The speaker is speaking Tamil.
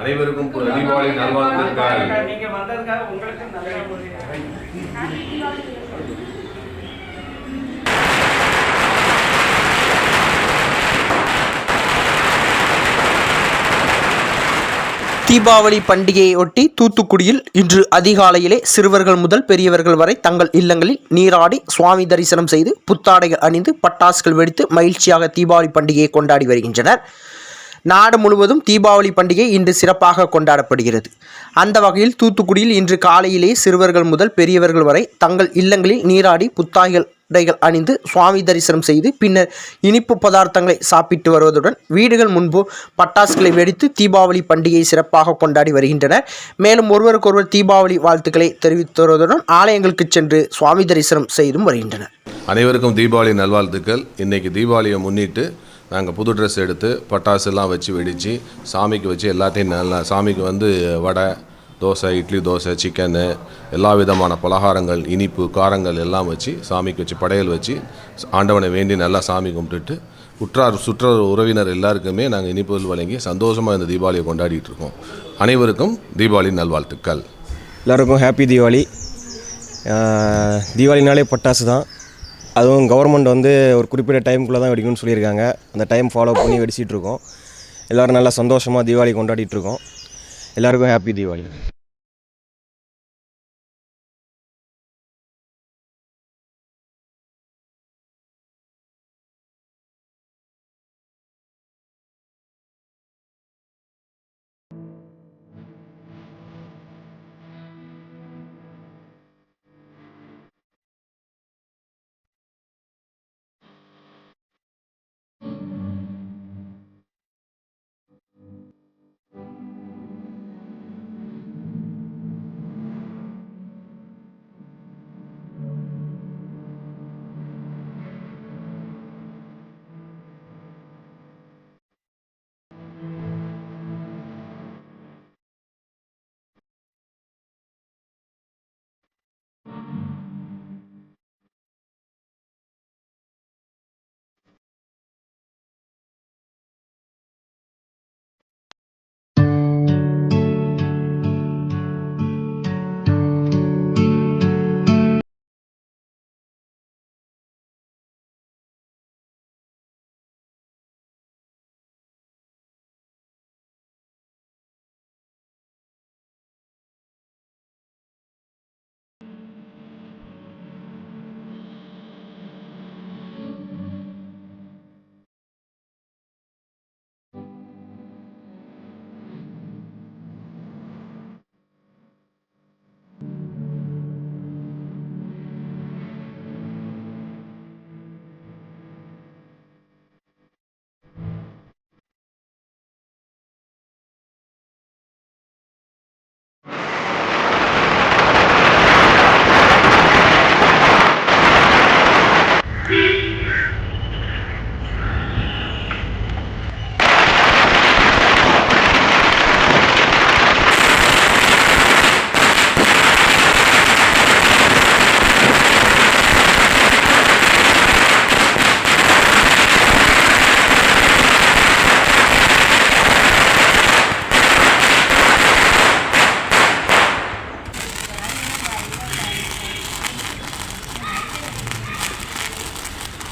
அனைவருக்கும் தீபாவளி நல்வாழ்த்துக்கள். நீங்க வந்ததுக்காக உங்களுக்கு நல்ல தீபாவளி பண்டிகையொட்டி தூத்துக்குடியில் இன்று அதிகாலையிலே சிறுவர்கள் முதல் பெரியவர்கள் வரை தங்கள் இல்லங்களில் நீராடி சுவாமி தரிசனம் செய்து புத்தாடைகள் அணிந்து பட்டாசுகள் வெடித்து மகிழ்ச்சியாக தீபாவளி பண்டிகையை கொண்டாடி வருகின்றனர். நாடு முழுவதும் தீபாவளி பண்டிகை இன்று சிறப்பாக கொண்டாடப்படுகிறது. அந்த வகையில் தூத்துக்குடியில் இன்று காலையிலே சிறுவர்கள் முதல் பெரியவர்கள் வரை தங்கள் இல்லங்களில் நீராடி புத்தாய்கள் உடைகள் அணிந்து சுவாமி தரிசனம் செய்து பின்னர் இனிப்பு பதார்த்தங்களை சாப்பிட்டு வருவதுடன் வீடுகள் முன்பு பட்டாசுகளை வெடித்து தீபாவளி பண்டிகையை சிறப்பாக கொண்டாடி வருகின்றனர் மேலும் ஒருவருக்கொருவர் தீபாவளி வாழ்த்துக்களை தெரிவித்து வருவதுடன் ஆலயங்களுக்கு சென்று சுவாமி தரிசனம் செய்தும் வருகின்றனர். அனைவருக்கும் தீபாவளி நல்வாழ்த்துக்கள். இன்னைக்கு தீபாவளியை முன்னிட்டு நாங்கள் புது ட்ரெஸ் எடுத்து பட்டாசுலாம் வச்சு வெடித்து சாமிக்கு வச்சு எல்லாத்தையும் நல்லா சாமிக்கு வந்து வடை தோசை இட்லி தோசை சிக்கனு எல்லா விதமான பலகாரங்கள் இனிப்பு காரங்கள் எல்லாம் வச்சு சாமிக்கு வச்சு படையல் வச்சு ஆண்டவனை வேண்டி நல்லா சாமி கும்பிட்டுட்டு உற்றார் சுற்றார் உறவினர் எல்லாருக்குமே நாங்கள் இனிப்புகள் வழங்கி சந்தோஷமாக இந்த தீபாவளியை கொண்டாடிட்டு இருக்கோம். அனைவருக்கும் தீபாவளி நல்வாழ்த்துக்கள். எல்லாருக்கும் ஹாப்பி தீபாவளி. தீபாவளினாலே பட்டாசு தான் அதுவும் கவர்மெண்ட் வந்து ஒரு குறிப்பிட்ட டைமுக்குள்ளே தான் வெடிக்கணும்னு சொல்லியிருக்காங்க. அந்த டைம் ஃபாலோ பண்ணி வெடிச்சிட்டு இருக்கோம். எல்லோரும் நல்லா சந்தோஷமாக தீபாவளி கொண்டாடிட்டுருக்கோம் எல்லாருக்கும் ஹாப்பி தீபாவளி.